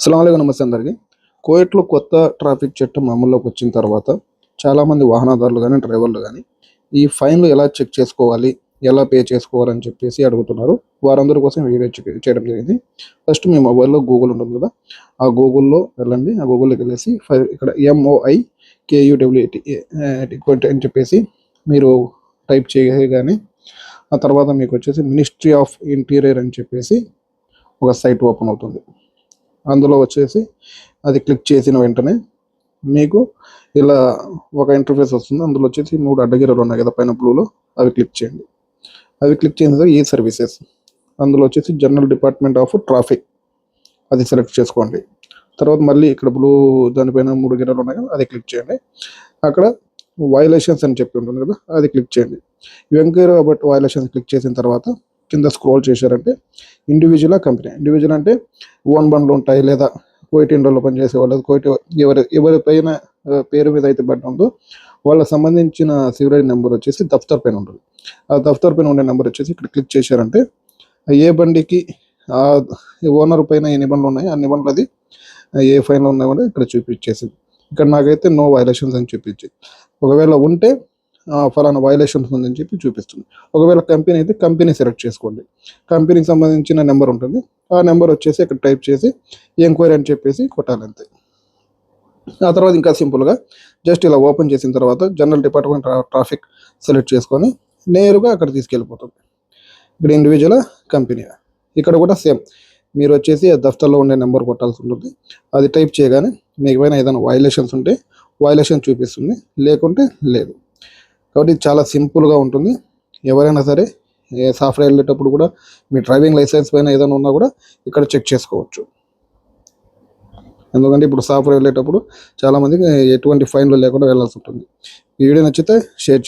అస్సలం నమస్తే అందరికీ. కోయట్లో కొత్త ట్రాఫిక్ చట్టం అమల్లోకి వచ్చిన తర్వాత చాలామంది వాహనదారులు కానీ డ్రైవర్లు కానీ ఈ ఫైన్లు ఎలా చెక్ చేసుకోవాలి ఎలా పే చేసుకోవాలని చెప్పేసి అడుగుతున్నారు. వారందరి కోసం వీడియో చెక్ చేయడం జరిగింది. ఫస్ట్ మీ మొబైల్లో గూగుల్ ఉంటుంది కదా ఆ గూగుల్లో వెళ్ళండి. ఆ గూగుల్లోకి వెళ్ళేసి ఫైవ్ ఇక్కడ ఎంఓఐ కేయూడబ్ల్యూటి అని చెప్పేసి మీరు టైప్ చేయగానే ఆ తర్వాత మీకు వచ్చేసి మినిస్ట్రీ ఆఫ్ ఇంటీరియర్ అని చెప్పేసి ఒక సైట్ ఓపెన్ అవుతుంది. అందులో వచ్చేసి అది క్లిక్ చేసిన వెంటనే మీకు ఇలా ఒక ఇంటర్ఫేస్ వస్తుంది. అందులో వచ్చేసి మూడు అడ్డగిరలు ఉన్నాయి కదా పైన బ్లూలో అవి క్లిక్ చేయండి. అవి క్లిక్ చేసిన ఈ సర్వీసెస్ అందులో వచ్చేసి జనరల్ డిపార్ట్మెంట్ ఆఫ్ ట్రాఫిక్ అది సెలెక్ట్ చేసుకోండి. తర్వాత మళ్ళీ ఇక్కడ బ్లూ దానిపైన మూడు గిరలు ఉన్నాయి కదా అది క్లిక్ చేయండి. అక్కడ వయలేషన్స్ అని చెప్పి ఉంటుంది కదా అది క్లిక్ చేయండి. వెంకయ్య బట్ వైలేషన్స్ క్లిక్ చేసిన తర్వాత కింద స్క్రోల్ చేశారంటే ఇండివిజువల్ కంపెనీ ఇండివిజువల్ అంటే ఓన్ బండ్లు ఉంటాయి లేదా కోయిట్ ఇండోలో పనిచేసే వాళ్ళు కోయిట్ ఎవరి ఎవరిపైన పేరు మీద అయితే బండి ఉందో వాళ్ళకి సంబంధించిన సివిలైజ్ నెంబర్ వచ్చేసి దఫ్తర్ పైన ఉంటుంది. ఆ దఫ్తర్ పైన ఉండే నెంబర్ వచ్చేసి ఇక్కడ క్లిక్ చేశారంటే ఏ బండికి ఆ ఓనర్ పైన ఎన్ని బండ్లు ఉన్నాయి అన్ని బండ్లు అది ఏ ఫైన్లు ఉన్నాయో ఇక్కడ చూపించేసింది. ఇక్కడ నాకైతే నో వైలేషన్స్ అని చూపించింది. ఒకవేళ ఉంటే ఫలానా వైలేషన్స్ ఉందని చెప్పి చూపిస్తుంది. ఒకవేళ కంపెనీ అయితే కంపెనీ సెలెక్ట్ చేసుకోండి. కంపెనీకి సంబంధించిన నెంబర్ ఉంటుంది. ఆ నెంబర్ వచ్చేసి ఇక్కడ టైప్ చేసి ఎంక్వైరీ అని చెప్పేసి కొట్టాలంతే ఆ తర్వాత ఇంకా సింపుల్గా జస్ట్ ఇలా ఓపెన్ చేసిన తర్వాత జనరల్ డిపార్ట్మెంట్ ట్రాఫిక్ సెలెక్ట్ చేసుకొని నేరుగా అక్కడ తీసుకెళ్ళిపోతుంది. ఇక్కడ ఇండివిజువల్ కంపెనీ ఇక్కడ కూడా సేమ్ మీరు వచ్చేసి ఆ దఫ్తర్లో ఉండే నెంబర్ కొట్టాల్సి ఉంటుంది. అది టైప్ చేయగానే మీకు పైన ఏదైనా వైలేషన్స్ ఉంటే వైలేషన్ చూపిస్తుంది. లేకుంటే లేదు. కాబట్టి చాలా సింపుల్గా ఉంటుంది. ఎవరైనా సరే ఏ సాఫ్ట్వేర్ వెళ్ళేటప్పుడు కూడా మీ డ్రైవింగ్ లైసెన్స్ పైన ఏదైనా ఉన్నా కూడా ఇక్కడ చెక్ చేసుకోవచ్చు. ఎందుకంటే ఇప్పుడు సాఫ్ట్వేర్ వెళ్ళేటప్పుడు చాలామందికి ఎటువంటి ఫైన్లు లేకుండా వెళ్ళాల్సి ఉంటుంది. వీడియో నచ్చితే షేర్